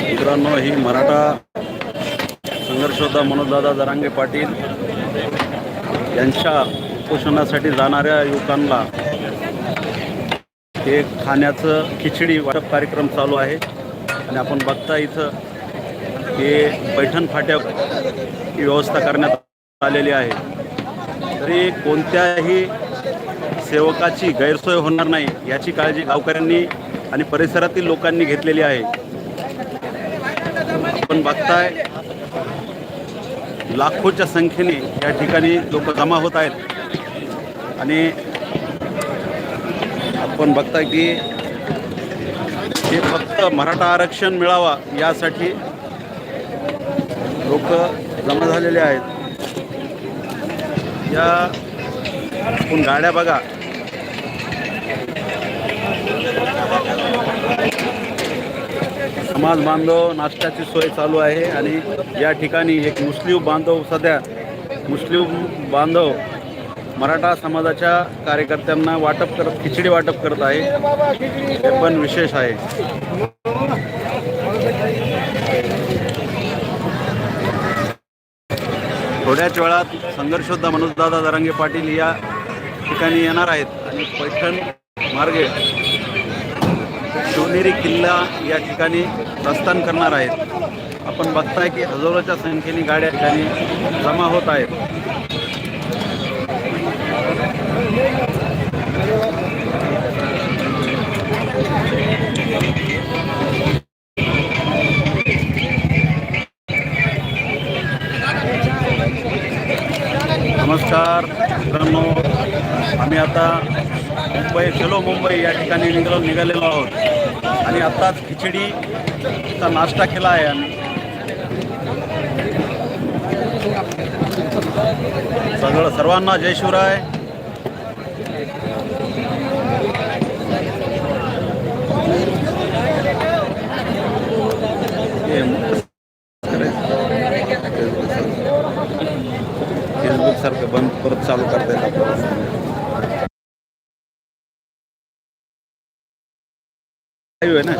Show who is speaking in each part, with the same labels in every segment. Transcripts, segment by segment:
Speaker 1: मित्रांनो ही मराठा संघर्षोद्धा मनोजदादा जरांगे पाटील यांच्या उपोषणासाठी जाणाऱ्या युवकांना हे खाण्याचं खिचडी वाटप कार्यक्रम चालू आहे. आणि आपण बघता इथं हे पैठण फाट्या ही व्यवस्था करण्यात आलेली आहे. तरी कोणत्याही सेवकाची गैरसोय होणार नाही याची काळजी गावकऱ्यांनी आणि परिसरातील लोकांनी घेतलेली आहे. आपण बघताय लाखोच्या संख्येने या ठिकाणी लोक जमा होत आहेत. आणि आपण बघताय की हे फक्त मराठा आरक्षण मिळावा यासाठी लोक जमा झालेले आहेत. या आपण गाड्या बघा. समाज बांधव नाश्त्याची सोय चालू आहे आणि या ठिकाणी एक मुस्लिम बांधव सध्या मुस्लिम बांधव मराठा समाजाच्या कार्यकर्त्यांना वाटप करत खिचडी वाटप करत आहे. हे पण विशेष आहे. थोड्याच वेळात संघर्षोद्धा मनोजदादा दरंगे पाटील या ठिकाणी येणार आहेत. आणि पैठण मार्गे शिवनेरी किल्ला या ठिकाणी प्रस्थान करणार आहेत. आपण बघताय की हजारोच्या संख्येने गाड्या ठिकाणी जमा होत आहेत. नमस्कार मित्रांनो. आम्ही आता मुंबई चलो मुंबई या ठिकाणी निघालो निघालेलो आहोत. आणि आत्ताच खिचडीचा नाश्ता केला आहे आम्ही. सगळं सर्वांना जय शिवराय. हे फेसबुक सारखं बंद परत चालू करता येत आपल्याला लाईव्ह आहे ना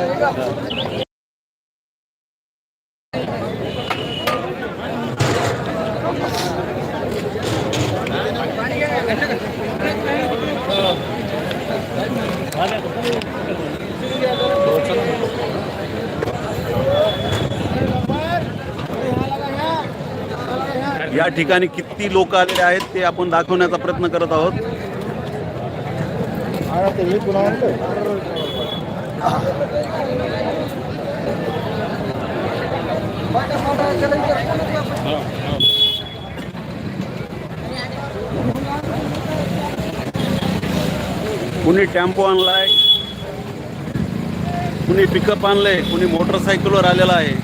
Speaker 1: या ठिकाणी किती लोक आलेले आहेत ते आपण दाखवण्याचा प्रयत्न करत आहोत. कुणी टेम्पो आणलाय कुणी पिकअप आणलंय कुणी मोटरसायकलवर आलेला आहे.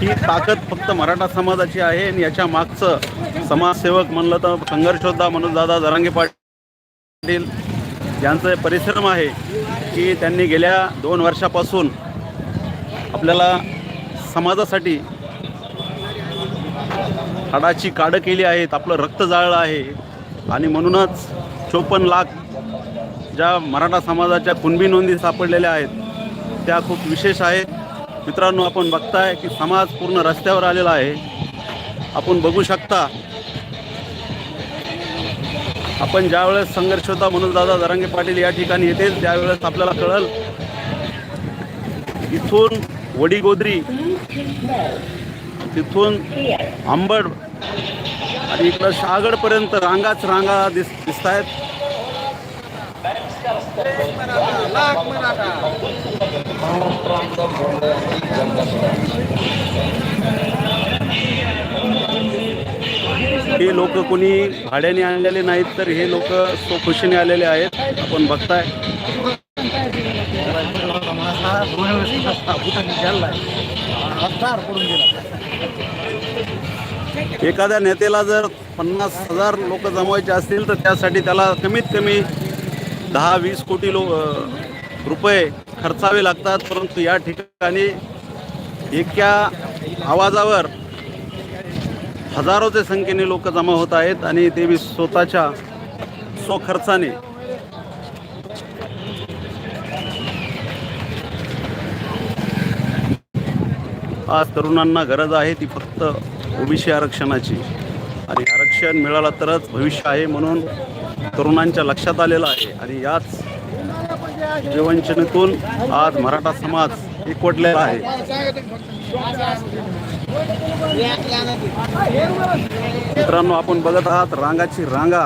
Speaker 1: ही ताकद फक्त मराठा समाजाची आहे आणि याच्या मागचं समाजसेवक म्हणलं तर संघर्षोद्धा म्हणून दादा जरांगे पाटील ज्यांचं परिश्रम आहे की त्यांनी गेल्या दोन वर्षापासून आपल्याला समाजासाठी हाडाची काडं केली आहेत आपलं रक्त जाळलं आहे. आणि म्हणूनच चोपन्न लाख ज्या मराठा समाजाच्या कुणबी नोंदी सापडलेल्या आहेत त्या खूप विशेष आहेत. मित्रांनो आपण बघताय की समाज पूर्ण रस्त्यावर आलेला आहे. आपण बघू शकता आपण ज्यावेळेस संघर्ष होता म्हणून दादा दरांगे पाटील या ठिकाणी येतील त्यावेळेस आपल्याला कळल इथून वडीगोद्री तिथून आंबड आणि इकडं शहागडपर्यंत रांगाच रांगा दिस दिसत आहेत हे लोक कोणी भाड्याने आणलेले नाहीत तर हे लोक स्वखुशीने आलेले आहेत. आपण बघताय. एखाद्या नेत्याला जर पन्नास हजार लोक जमवायचे असतील तर त्यासाठी त्याला कमीत कमी दहा वीस कोटी लो रुपये खर्चावे लागतात. परंतु या ठिकाणी एका आवाजावर हजारोच्या संख्येने लोक जमा होत आहेत आणि ते मी स्वतःच्या स्वखर्चाने. आज तरुणांना गरज आहे ती फक्त ओबीसी आरक्षणाची. आणि आरक्षण मिळालं तरच भविष्य आहे म्हणून तरुणांच्या लक्षात आलेलं आहे. आणि याच जीवनचनेतून आज मराठा समाज एकवटलेला आहे. मित्रांनो आपण बघत आहात रांगाची रांगा.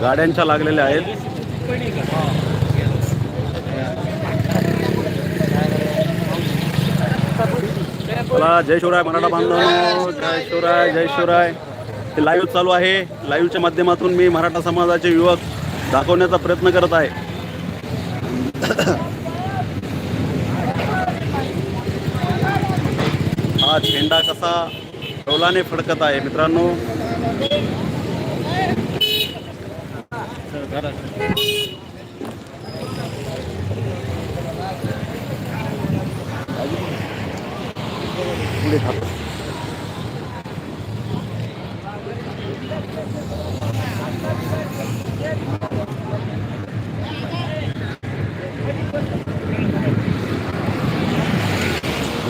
Speaker 1: गाड्यांच्या लागलेल्या आहेत. मला जय शिवराय मराठा बांधव. जय शिवराय जय शिवराय. हे लाईव्ह चालू आहे. लाईव्हच्या माध्यमातून मी मराठा समाजाचे युवक दाखवण्याचा प्रयत्न करत आहे. झेंडा कसा डौलाने फडकत आहे मित्रांनो पुढे थांब.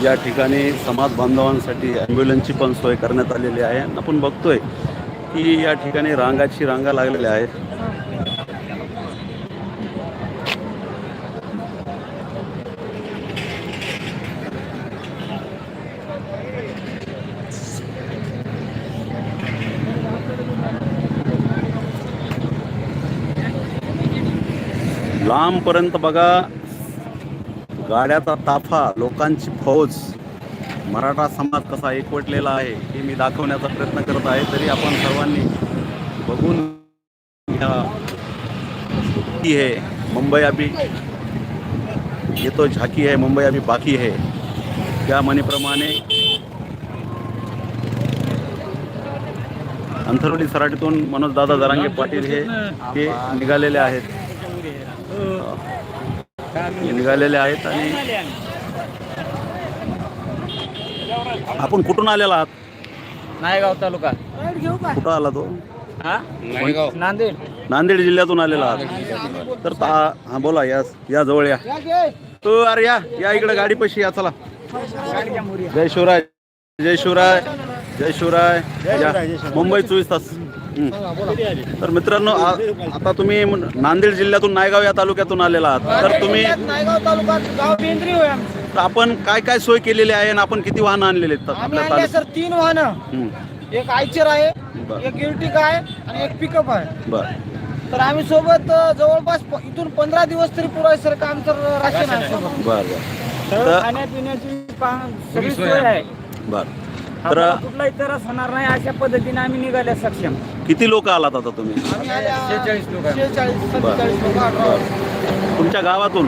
Speaker 1: या ठिकाणी समाज बांधवांसाठी ॲम्ब्युलन्सची पण सोय करण्यात आलेली आहे. आपण बघतोय की या ठिकाणी रांगाची रांगा लागलेल्या आहेत. लांबपर्यंत बघा गाड्याचा ताफा लोकांची फौज. मराठा समाज कसा एकवटलेला आहे हे मी दाखवण्याचा प्रयत्न करत आहे तरी आपण सर्वांनी बघून घ्या. की है मुंबई अभी ये तो झाकी है मुंबई अभी बाकी है त्या म्हणीप्रमाणे अंथरोली सराटीतून मनोज दादा जरांगे पाटील हे हे निघालेले आहेत. निघालेले आहेत आणि आपण कुठून आलेला आहात?
Speaker 2: नायगाव तालुका.
Speaker 1: कुठं आला तो?
Speaker 2: नांदेड.
Speaker 1: नांदेड जिल्ह्यातून आलेला आहात. तर ता- हा बोला या या जवळ या. तो अरे या या इकडे गाडी पशी या चला. जय शिवराय जय शिवराय जय शिवराय. मुंबई चोवीस तास. तर मित्रांनो आ- आता तुम्ही नांदेड जिल्ह्यातून नायगाव या तालुक्यातून आलेला आहात तर तुम्ही
Speaker 2: नायगाव तालुका गाव बेंद्री होय आमचं.
Speaker 1: तर आपण काय काय सोय केलेली आहे आणि आपण किती वाहनं आणलेले आहेत
Speaker 2: आम्ही
Speaker 1: आपल्या
Speaker 2: आणले
Speaker 1: तालुक्यात
Speaker 2: सर तीन वाहनं. एक आयचर आहे
Speaker 1: बरं.
Speaker 2: एक इर्टिका आहे आणि एक पिकअप आहे
Speaker 1: बरं
Speaker 2: तर आम्ही सोबत अ, जवळपास प- इथून पंधरा दिवस तरी पुरा सर का आमचं राशन आहे सोबत.
Speaker 1: बरं बरं
Speaker 2: तर
Speaker 1: तर-
Speaker 2: खाण्यापिण्याची पा- सगळी सोय आहे
Speaker 1: बरं तर
Speaker 2: कुठलाही त्रास होणार नाही अशा पद्धतीने आम्ही निघाले सक्षम.
Speaker 1: किती लोक आलात आता तुम्ही? तुमच्या गावातून?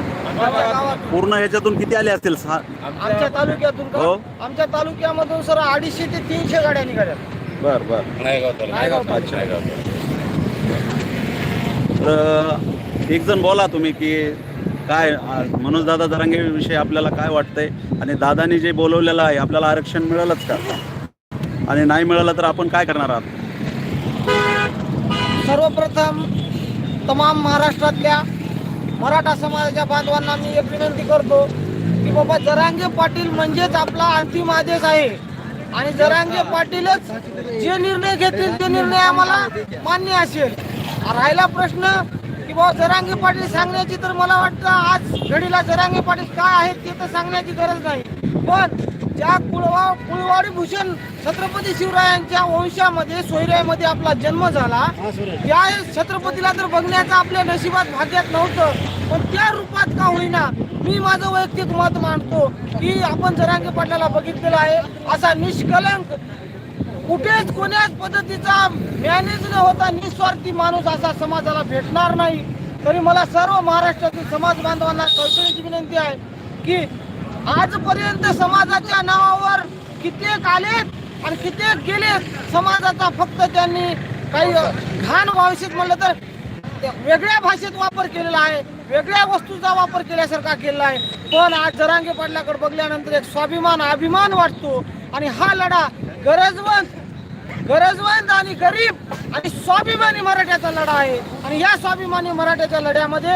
Speaker 1: पूर्ण ह्याच्यातून किती आले असतील? सहा
Speaker 2: आमच्या तालुक्यातून का?
Speaker 1: हो.
Speaker 2: आमच्या तालुक्यामधून सर अडीचशे ते तीनशे गाड्या निघाल्या.
Speaker 1: बर बर.
Speaker 2: तालुका.
Speaker 1: तर एक जण बोला तुम्ही की काय मनोजदादा दादा विषयी आपल्याला काय वाटतंय? आणि दादानी जे बोलवलेलं आहे आपल्याला आरक्षण मिळालंच का? आणि नाही मिळालं तर आपण काय करणार आहात?
Speaker 2: सर्वप्रथम तमाम महाराष्ट्रातल्या मराठा समाजाच्या बांधवांना मी एक विनंती करतो की बाबा जरांगे पाटील म्हणजेच आपला अंतिम आदेश आहे. आणि जरांगे पाटीलच जे निर्णय घेतील ते निर्णय आम्हाला मान्य असेल. राहिला प्रश्न की बाबा जरांगे पाटील सांगण्याची तर मला वाटतं आज घडीला जरांगे पाटील काय आहेत ते तर सांगण्याची गरज नाही. पण ज्या कुळवा कुळवाडी भूषण छत्रपती शिवरायांच्या वंशामध्ये सोयऱ्यामध्ये आपला जन्म झाला त्या छत्रपतीला तर बघण्याचं आपल्या नशिबात भाग्यात नव्हतं. पण त्या रूपात का होईना मी माझं वैयक्तिक मत मांडतो की आपण जरांगे पाटलाला बघितलेला आहे. असा निष्कलंक कुठेच कोण्याच पद्धतीचा मॅनेज न होता निस्वार्थी माणूस असा समाजाला भेटणार नाही. तरी मला सर्व महाराष्ट्रातील समाज बांधवांना कळकळीची विनंती आहे की आजपर्यंत समाजाच्या नावावर कित्येक आलेत आणि कित्येक गेलेत समाजाचा फक्त त्यांनी काही घाण भाषेत म्हणलं तर वेगळ्या भाषेत वापर केलेला आहे वेगळ्या वस्तूचा वापर केल्यासारखा केलेला आहे. पण आज जरांगे पाटलाकडे बघल्यानंतर एक स्वाभिमान अभिमान वाटतो आणि हा लढा गरजवंत गरजवंत आणि गरीब आणि स्वाभिमानी मराठ्याचा लढा आहे. आणि या स्वाभिमानी मराठ्याच्या लढ्यामध्ये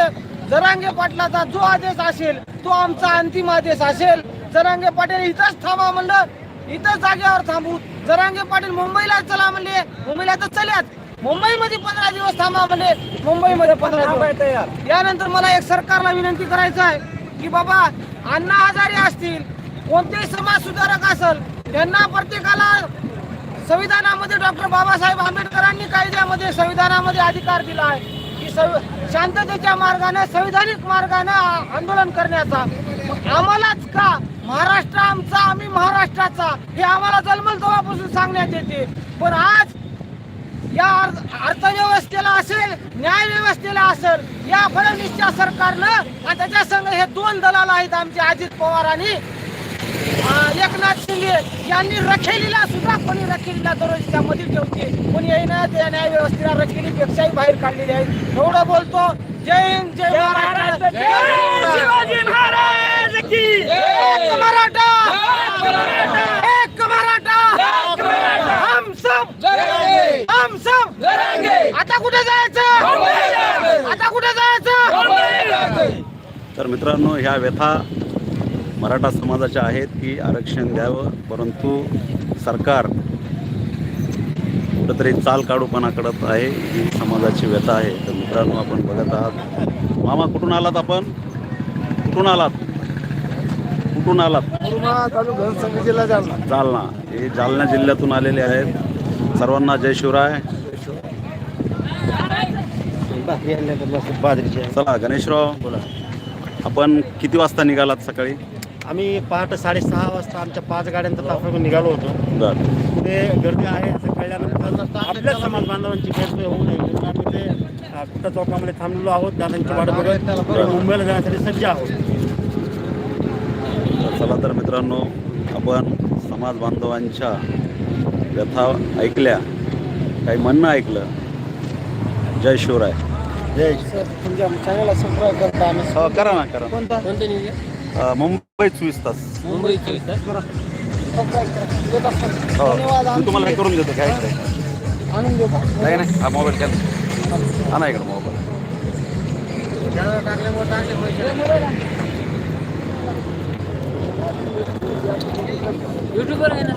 Speaker 2: जरांगे पाटलाचा जो आदेश असेल तो आमचा अंतिम आदेश असेल. जरांगे पाटील इथंच थांबा म्हणलं इथंच जागेवर थांबू. जरांगे पाटील मुंबईला चला म्हणले मुंबईला तर चल्यात. मुंबईमध्ये पंधरा दिवस थांबा म्हणले मुंबईमध्ये पंधरा दिवस. यानंतर मला एक सरकारला विनंती करायचं आहे की बाबा अण्णा हजारे असतील कोणतेही समाज सुधारक असेल त्यांना प्रत्येकाला संविधानामध्ये डॉक्टर बाबासाहेब आंबेडकरांनी कायद्यामध्ये संविधानामध्ये अधिकार दिला आहे. की शांततेच्या मार्गाने संविधानिक मार्गाने आंदोलन करण्याचा. आम्हालाच का? महाराष्ट्र आमचा आम्ही महाराष्ट्राचा. हे आम्हाला जन्मल तेव्हापासून सांगण्यात येते. पण आज या अर्थ- अर्थव्यवस्थेला असेल न्याय व्यवस्थेला असेल या फडणवीसच्या सरकारनं आणि त्याच्या संघ हे दोन दलाल आहेत आमचे अजित पवार आणि एकनाथ शिंदे यांनी रखेलीला सुद्धा कोणी रखेलीला दररोजच्या मध्ये ठेवते. कोणी येईना त्या न्याय व्यवस्थेला रखेलीपेक्षाही बाहेर काढलेली आहे. एवढं बोलतो. जय हिंद जय महाराष्ट्र. शिवाजी महाराज की एक मराठा. एक मराठा. हम सब. हम सब. आता कुठे जायचं? आता कुठे जायचं.
Speaker 1: तर मित्रांनो ह्या व्यथा मराठा समाजाच्या आहेत की आरक्षण द्यावं परंतु सरकार कुठंतरी चाल काढूपणा करत आहे ही समाजाची व्यथा आहे. तर मित्रांनो आपण बघत आहात. मामा कुठून आलात आपण? कुठून आलात? कुठून आलात?
Speaker 2: जालना
Speaker 1: हे जालना जिल्ह्यातून आलेले आहेत. सर्वांना जय शिवराय. चला गणेशराव बोला आपण किती वाजता निघालात सकाळी?
Speaker 3: आम्ही पहाटे साडेसहा वाजता आमच्या पाच गाड्यांचा ताफा निघालो होतो.
Speaker 1: बर.
Speaker 3: ते गर्दी आहे असं कळल्यानंतर आपल्या समाज बांधवांची गैरसोय होऊ नये. म्हणून आम्ही ते अ, कुठं चौकामध्ये थांबलेलो आहोत दादांची वाट बघत पुढे मुंबईला जाण्यासाठी सज्ज आहोत.
Speaker 1: तर चला तर मित्रांनो आपण समाज बांधवांच्या व्यथा ऐकल्या काही म्हणणं ऐकलं. जय शिवराय.
Speaker 3: जय
Speaker 2: तुमच्या चॅनलला सबस्क्राईब करता आम्ही.
Speaker 1: हो करा ना करा
Speaker 2: कोणता?
Speaker 1: अ, मुंबई चोवीस तास.
Speaker 2: करा देत असतो.
Speaker 1: हो. मी तुम्हाला हे करून देतो घ्यायचं
Speaker 2: आणून देतो
Speaker 1: नाही नाही हा मोबाईल घ्या. हा ना इकडं मोबाईल.
Speaker 2: युट्यूबवर आहे ना